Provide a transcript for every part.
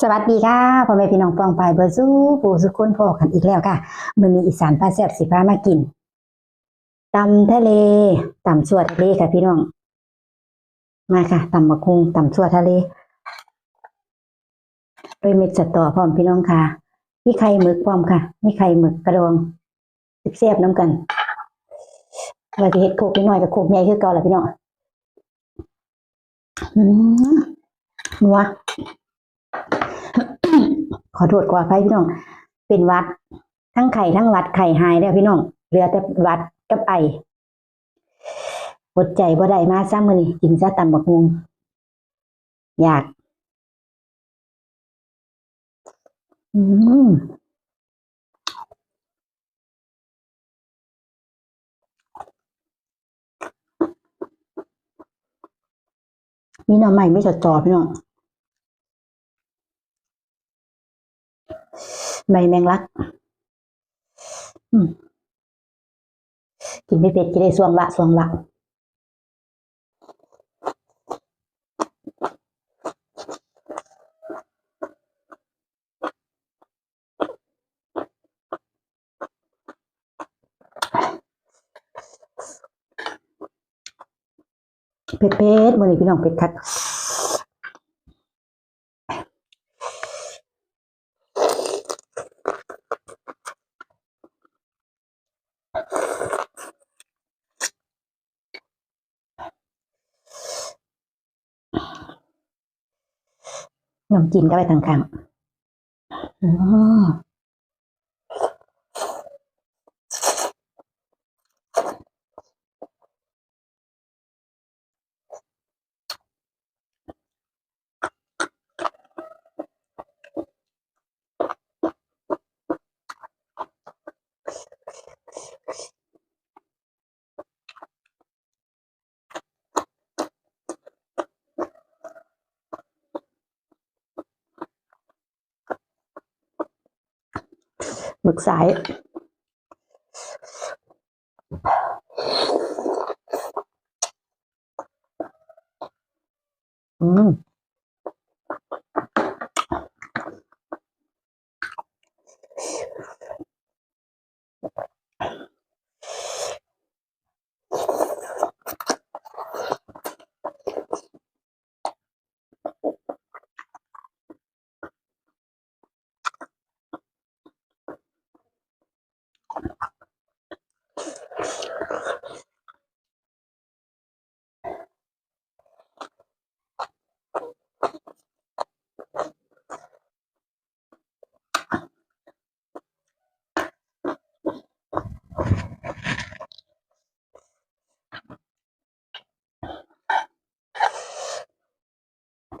สวัสดีค่ะพ่อแม่พี่น้องปองปายเบอร์ซูปู่สุคนพ่อกันอีกแล้วค่ะมือนี้อีสานพาแซ่บสิพามากินตำทะเลตำชั่วทะเลค่ะพี่น้อง มาค่ะตำมะคุงตำชั่วทะเลด้วยเม็ดสตอพร้อมพี่น้องค่ะมีไข่หมึกพร้อมค่ะมีไข่หมึกกระดองแซ่บน้ำกันว่าจะเฮ็ดโคกน้อยกับโคกใหญ่คือเก่าล่ะพี่น้องอืมนัว ขอโทษขออภัยพี่น้อง เป็นวัด ทั้งไข่ทั้งวัดไข่หายแล้วพี่น้อง เหลือแต่วัดกับไออดใจบ่ได้มาซ้ำมือนี้กินซะตำบักฮุงอยาก อืมมีหน่อใหม่ไม่จดจอพี่น้อง ใบแมงลักอืมกินไม่เป็ดกินได้สวงละสวงละเป็ดเป็ดมือนี้พี่น้องเป็ดคัด ขนมจีนก็ไปต่างๆอ๋อ หมึกสาย อืม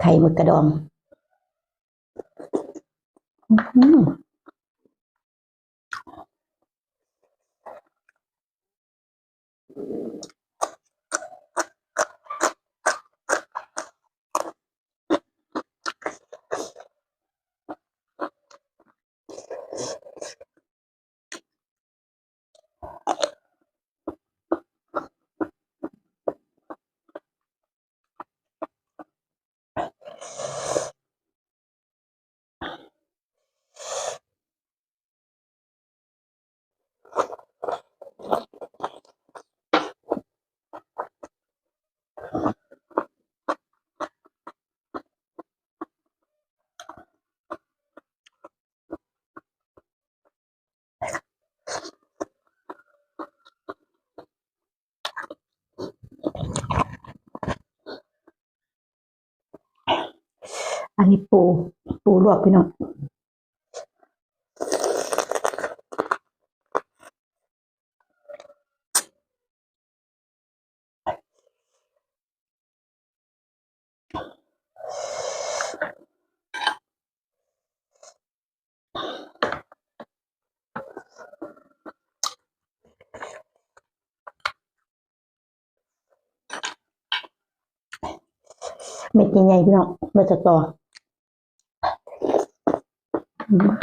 ไข่หมึกกระดอง อืม อันนี้ปู ปูลวกพี่น้องเม็ดใหญ่ๆพี่น้องเม็ดสตอ Uh.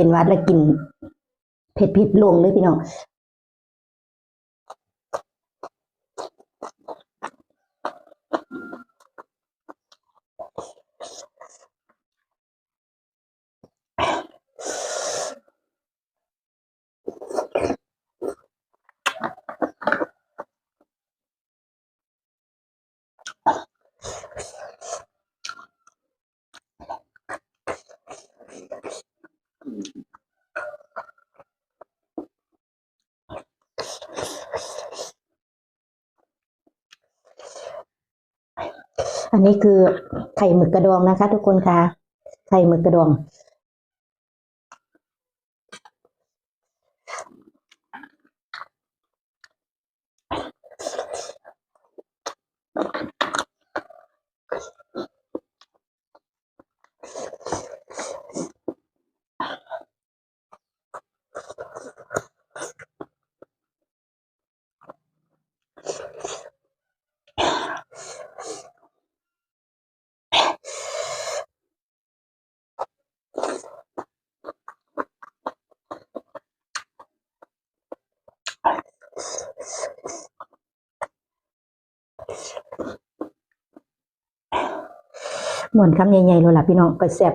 เป็นวัดแล้วกินเผ็ดพิษลงเลยพี่น้อง อันนี้คือไข่หมึกกระดองนะคะ ทุกคนคะไข่หมึกกระดอง มวนคำใหญ่ๆเลยล่ะพี่น้องก็แซ่บ